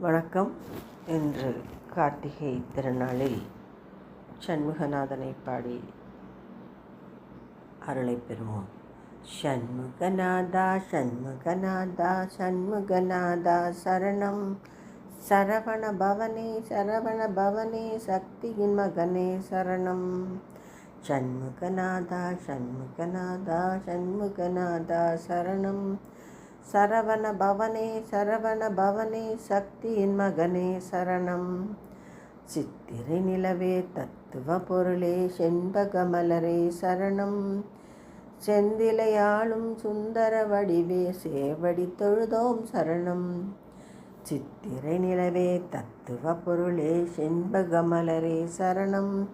வணக்கம். இன்று கார்த்திகை திருநாளில் சண்முகநாதனை பாடி அருளை பெறுவோம். சண்முகநாதா சண்முகநாதா சண்முகநாதா சரணம். சரவண பவனே சரவண பவனே சக்தியின் மகனே சரணம். சண்முகநாதா சண்முகநாதா சண்முகநாதா சரணம். சரவண பவனே சரவண பவனே சக்தியின் மகனே சரணம். சித்திரை நிலவே தத்துவ பொருளே செண்பகமலரே சரணம். செந்திலையாளும் சுந்தர வடிவே சேவடி தொழுதோம் சரணம். சித்திரை நிலவே தத்துவ பொருளே செண்பகமலரே சரணம்.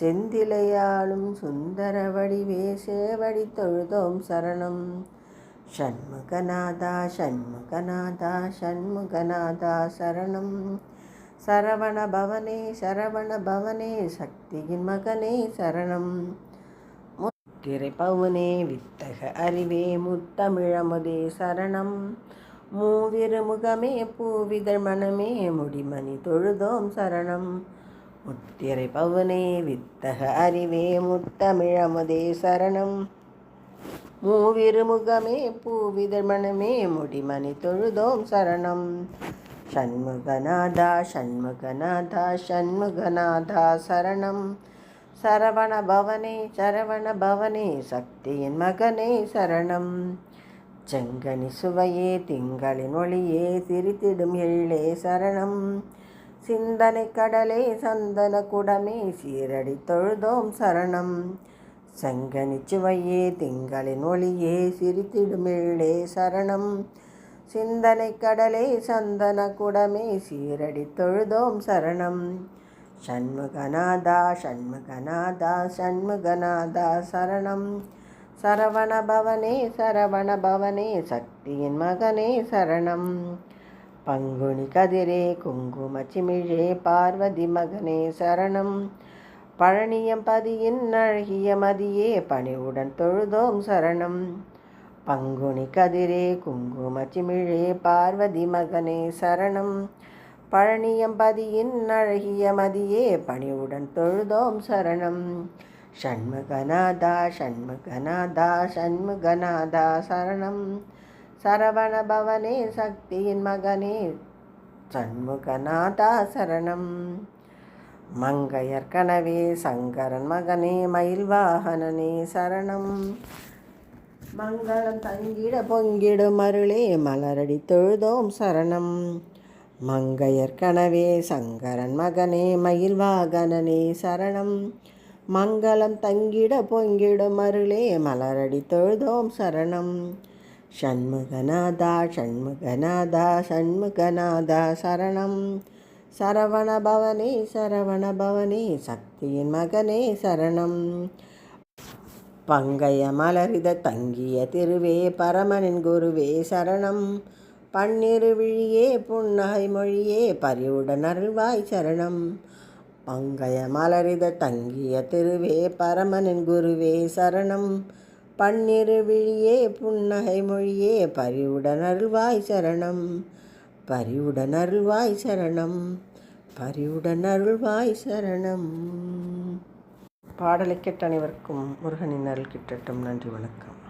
செந்திலையாளும் சுந்தர வடிவே சேவடி தொழுதோம் சரணம். ஷண்முகநாதா ஷண்முகநாதா ஷண்முகநாதா சரணம். சரவண பவனே சரவண பவனே சக்தியின் மகனே சரணம். முத்திரை பவுனே வித்தக அறிவே முத்தமிழமுதே சரணம். மூவிருமுகமே பூவிதழ் மனமே முடிமணி தொழுதோம் சரணம். முத்திரை பவுனே வித்தக அறிவே முத்தமிழமுதே சரணம். மூவிருமுகமே பூவிதழ் முடிமணி தொழுதோம் சரணம். ஷண்முகநாதா ஷண்முகநாதா ஷண்முகநாதா சரணம். சரவண பவனே சரவண பவனே சக்தியின் மகனே சரணம். செங்கனி சுவையே திங்களின் ஒளியே சிரித்திடும் எழிலே சரணம். சிந்தனை கடலே சந்தன குடமே சீரடி தொழுதோம் சரணம். செங்கனி சுவையே திங்களின் ஒளியே சிரித்திடுமிழே சரணம். சிந்தனை கடலே சந்தன குடமே சீரடி தொழுதோம் சரணம். ஷண்முகநாதா ஷண்முகநாதா ஷண்முகநாதா சரணம். சரவண பவனே சரவண பவனே சக்தியின் மகனே சரணம். பங்குனி கதிரே குங்கும சிமிழே பார்வதி மகனே சரணம். பழனியம்பதியின் அழகிய மதியே பணிவுடன் தொழுதோம் சரணம். பங்குனி கதிரே குங்கும சிமிழே பார்வதி மகனே சரணம். பழனியம்பதியின் அழகிய மதியே பணிவுடன் தொழுதோம் சரணம். ஷண்முகநாதா ஷண்முகநாதா ஷண்முகநாதா சரணம். சரவண பவனே சக்தியின் மகனே சண்முகநாதா சரணம். மங்கையர் கனவே சங்கரன் மகனே மயில் வாகனனே சரணம். மங்களம் தங்கிட பொங்கிடும் அருளே மலரடி தொழுதோம் சரணம். மங்கையர் கனவே சங்கரன் மகனே மயில் வாகனனே சரணம். மங்களம் தங்கிட பொங்கிடும் அருளே மலரடி தொழுதோம் சரணம். ஷண்முகநாதா ஷண்முகநாதா ஷண்முகநாதா சரணம். சரவண பவனே சரவண பவனே சக்தியின் மகனே சரணம். பங்கைய மலரித தங்கிய திருவே பரமனின் குருவே சரணம். பன்னிரு விழியே புன்னகை மொழியே பரிவுடன் அருள்வாய் சரணம். பங்கைய மலரித தங்கிய திருவே பரமனின் குருவே சரணம். பன்னிரு விழியே புன்னகை மொழியே பரிவுடன் அருள்வாய் சரணம். பரிவுடன் அருள்வாய் சரணம். பரிவுடன் அருள்வாய் சரணம். பாடலை கேட்ட அனைவருக்கும் முருகனின் அருள் கிட்டட்டும். நன்றி வணக்கம்.